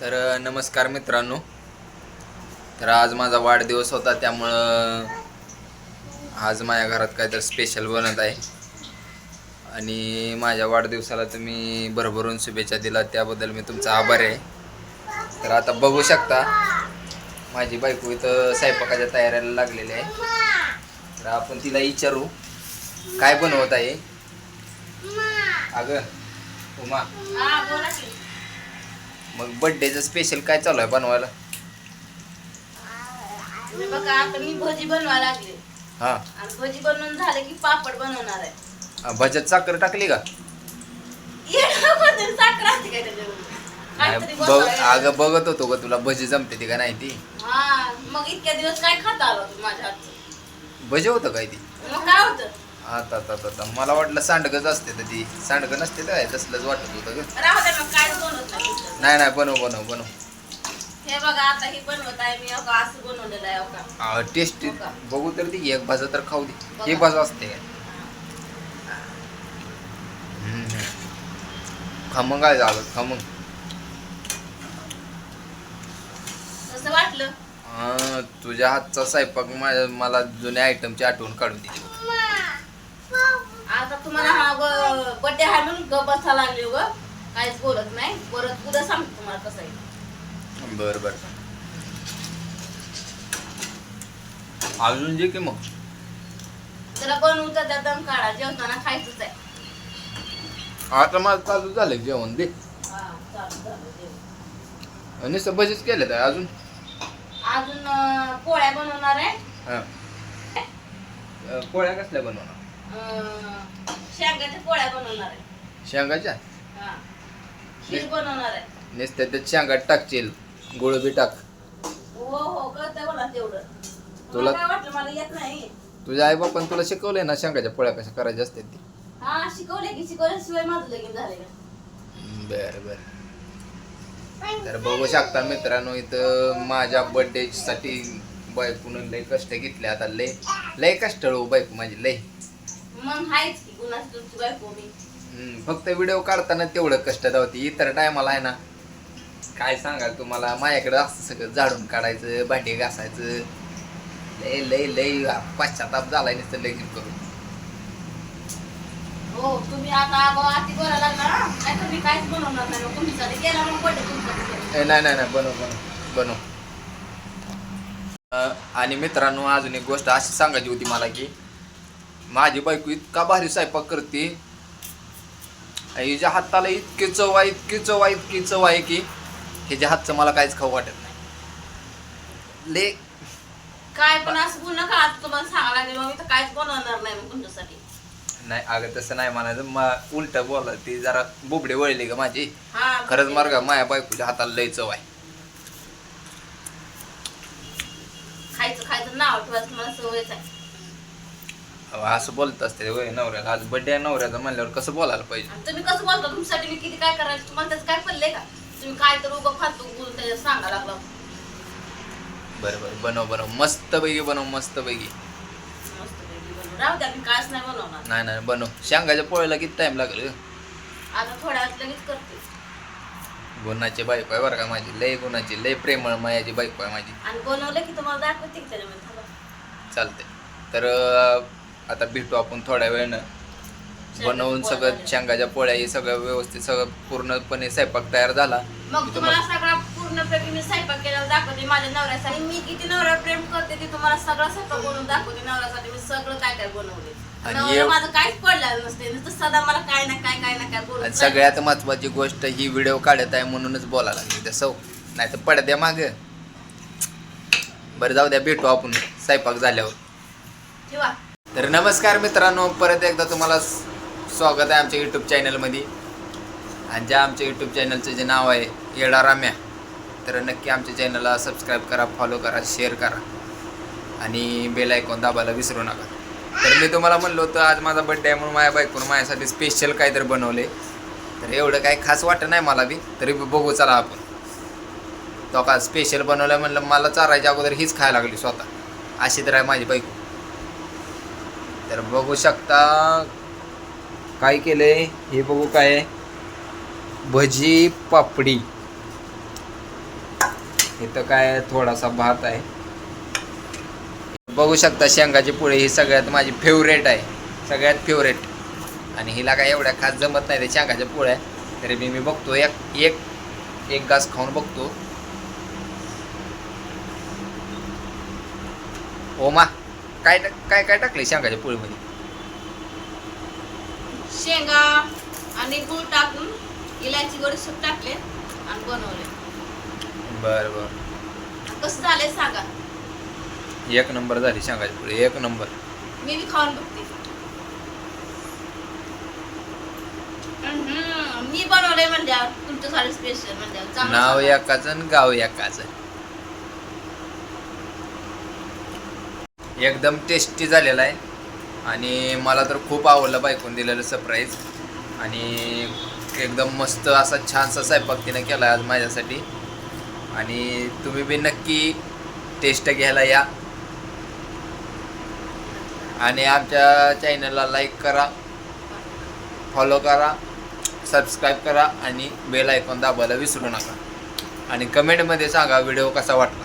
तर नमस्कार मित्रांनो. तर आज माझा वाढदिवस होता त्यामुळं आज माझ्या घरात काहीतरी स्पेशल बनत आहे. आणि माझ्या वाढदिवसाला तुम्ही भरभरून शुभेच्छा दिला त्याबद्दल मी तुमचा आभार आहे. तर आता बघू शकता माझी बायको इथं स्वयंपाकाच्या तयारीला लागलेली आहे. तर आपण तिला विचारू काय बनवत आहे? अगं उमा. मग बड्डेचं स्पेशल काय चालू आहे बनवायला? मी बघा आता मी भजी बनवायला लागले. हां. आणि भजी बनवून झाले की पापड बनवणार आहे. भज्यात साखर टाकली का? येडा कोणतरी साखर असते काय त्याच्यामध्ये? काहीतरी नाही, बघ बनवायला. अगं बघत होतो का तुला भजी जमते ती का नाही ती? हा मग इतक्या दिवस काय खाता आला तू माझ्या हातचं. भजी होतं काय ती? मग काय होतं? आता आता आता. मला वाटलं सांडगच असते तर ती. सांडगं नसते तर काय तसलंच वाटत होतं ग. राहू दे मग काय बनवत नाही. नाही नाही बनव बनव बनव. हे बघा आता हे बनवत आहे मी अहो असं बनवलेलं आहे अहो का? टेस्ट हो? बघू तर ती एक भाजा तर खाऊ दे. हे बघा. भाजा असते. काय हम्म. खमंग आहे झालं खमंग. कसं वाटलं? हा, तुझ्या हातचा स्वयंपाक माझ्या मला जुन्या आयटमची आठवण काढून दिली आता तुम्हाला हा बड्डे आहे म्हणून ग बसा लागले ग. काहीच बोलत नाही. परत उद्या सांगतो तुम्हाला कसं आहे. बर बर. अजून जे की मग? त्याला बनवू तर त्या दम काढा. जेवताना खायचंच आहे. आता माझं चालू झालं जेवण दे. आणि भजीच केले तर अजून? अजून पोळ्या बनवणार आहे. पोळ्या कसल्या बनवणार? शेंगाच्या पोळ्या बनवणार आहे. शेंगाच्या? हा. खीर बनवणार आहे. नुसत्या त्यात शेंगात टाकशील गुळ बी टाक. हो हो कळतंय मला तेवढं. तुला- तुला काय वाटलं? मला येत नाही. तुझ्या आई बापान तुला शिकवलंय ना शेंगाच्या पोळ्या कशा करायच्या असतात ती? हा शिकवले की शिकवल्याशिवाय माझं लगीन बर बर. तर बघू शकता मित्रांनो इथं माझ्या बर्थडे साठी बायकोनं लय कष्ट घेतले. आता लय लय कष्ट बायको माझी लय. मग हायच की कुणाची तुमची बायको मी? फक्त व्हिडिओ काढताना तेवढं कष्ट होती इतर टायमाला आहे ना काय सांगाल तुम्हाला? माझ्याकडे असं सगळं झाडून काढायचं भांडी घासायचं. लय लय लय पश्चाताप झालाय नुसतं लगीन करून. हो तुम्ही आता अगो आती बोलायला लागला ना? नाही तर मी काहीच बनवणार नाही. मग तुमच्यासाठी गेला मग बड्डे तुमचा ए, नाही नाही नाही बनव बनव बनव. अं, आणि मित्रांनो अजून एक गोष्ट अशी सांगायची होती मला की माझी बायको इतका भारी स्वयंपाक करते हिच्या हाताला इतकी चव आहे इतकी चव आहे इतकी चव आहे की ह्याच्या हातचं मला काहीच खाऊ वाटत नाही. ले. काय पण असं बोल नका आता तुम्हाला सांगायला लागले मग मी तर काहीच बनवणार नाही मग तुमच्यासाठी. नाही अगं तसं नाही म्हणायचं मग उलट बोला ती जरा बोबडे वळली का माझी. हा खरंच मार्ग माझ्या बायकोच्या हाताला लय चव आहे. खायचं खायचं नाव ठेवायचं मला सवयच आहे. असं बोलत असते होय नवऱ्याला. आज बड्डे आहे नवऱ्याचा म्हणल्यावर कसं बोलायला पाहिजे? आणि तुम्ही कसं बोलता? तुमच्यासाठी मी किती काय करायचं तुम्हाला त्याचं काय पडलंय का? तुम्ही काय तर उगं फालतू बोलून त्याच्यात सांगा लागलं. बरं बरं. बनव बनव. मस्त पैकी बनव मस्त पैकी मस्त पैकी बनवून. राहू द्या मी कायच नाही बनवणार. नाही नाही. बनव. शेंगाच्या पोळ्याला किती टाइम लागेल ग? आता थोड्या वेळात लगेच करते. गुणाची बायको आहे बरं का माझी. लय गुणाची लय प्रेमळ मायाची बायको आहे माझी. आणि बनवलं की तुम्हाला दाखवते की त्याच्यामध्ये. थांबा. चालते तर अं, आता भेटू आपण थोड्या वेळानं. बनवून सगळं. शेंगाच्या पोळ्या हे सगळं व्यवस्थित सगळं पूर्णपणे स्वयंपाक तयार झाला. मग तुम्हाला सगळा पूर्णपैकी मी स्वयंपाक केलेला दाखवते माझ्या नवऱ्यासाठी. मी किती नवरा प्रेम करते ते तुम्हाला सगळं स्वयंपाक बनवून दाखवते नवऱ्यासाठी. मी सगळं काय काय बनवले आणि नवरा एव- माझं काहीच पडलेलं नसते. नुसतं सदा मला काय ना काय काय ना काय बोलून आणि सगळ्यात महत्वाची गोष्ट ही व्हिडिओ काढत आहे म्हणूनच बोलायला लागली. त्या सौ नाही तर पडद्या माग. बरं जाऊ द्या भेटू आपण. स्वयंपाक झाल्यावर. ठेवा. तर नमस्कार मित्रांनो परत एकदा तुम्हाला स्वागत आहे आमच्या यूट्यूब चॅनलमध्ये आणि ज्या आमच्या यूट्यूब चॅनलचं जे नाव आहे येडा राम्या तर नक्की आमच्या चॅनलला सबस्क्राईब करा फॉलो करा शेअर करा. आणि बेल ऐकून दाबायला विसरू नका. तर मी तुम्हाला म्हणलो होतं आज माझा बड्डे आहे म्हणून माझ्या बायकोनं माझ्यासाठी स्पेशल काहीतरी बनवले तर एवढं काही खास वाटत नाही मला बी तरी बघू चला आपण. तो का स्पेशल बनवलं म्हणलं मला चारायच्या अगोदर हीच खायला लागली स्वतः. अशी तर आहे माझी बायको. तर बघू शकता काय केलंय? हे बघू काय भजी पापडी. इथं काय थोडासा भात आहे. बघू शकता शेंगाची पोळी ही सगळ्यात माझी फेवरेट आहे. सगळ्यात फेवरेट आणि हिला काय एवढ्या खास जमत नाही ते शेंगाच्या पोळ्या. तरी मी मी बघतो एक एक एक घास खाऊन बघतो. ओमा. काय काय काय टाकले शेंगाच्या पोळीमध्ये? शेंगा आणि गूळ टाकून इलायची बडीशेप टाकले आणि बनवले. बरं बरं. कसं झालंय सांगा. एक नंबर झाली शेंगाची पोळी एक नंबर. मी बी खाऊन बघते. हम्म, मी बनवलंय म्हणल्यावर तुमच्यासाठी स्पेशल चांगलं नाव. एकाच आणि गाव एकाच. एकदम टेस्टी झालेला आहे. आणि मला तर खूप आवडलं बायकून दिलेलं सरप्राईज आणि एकदम मस्त असा छानसा स्वयंपाक तिनं केला आज माझ्यासाठी. आणि तुम्ही बी नक्की टेस्ट घ्यायला या. आणि आमच्या चॅनलला लाईक करा. फॉलो करा. सबस्क्राईब करा. आणि बेल आयकॉन दाबायला विसरू नका. आणि कमेंटमध्ये सांगा व्हिडिओ कसा वाटला.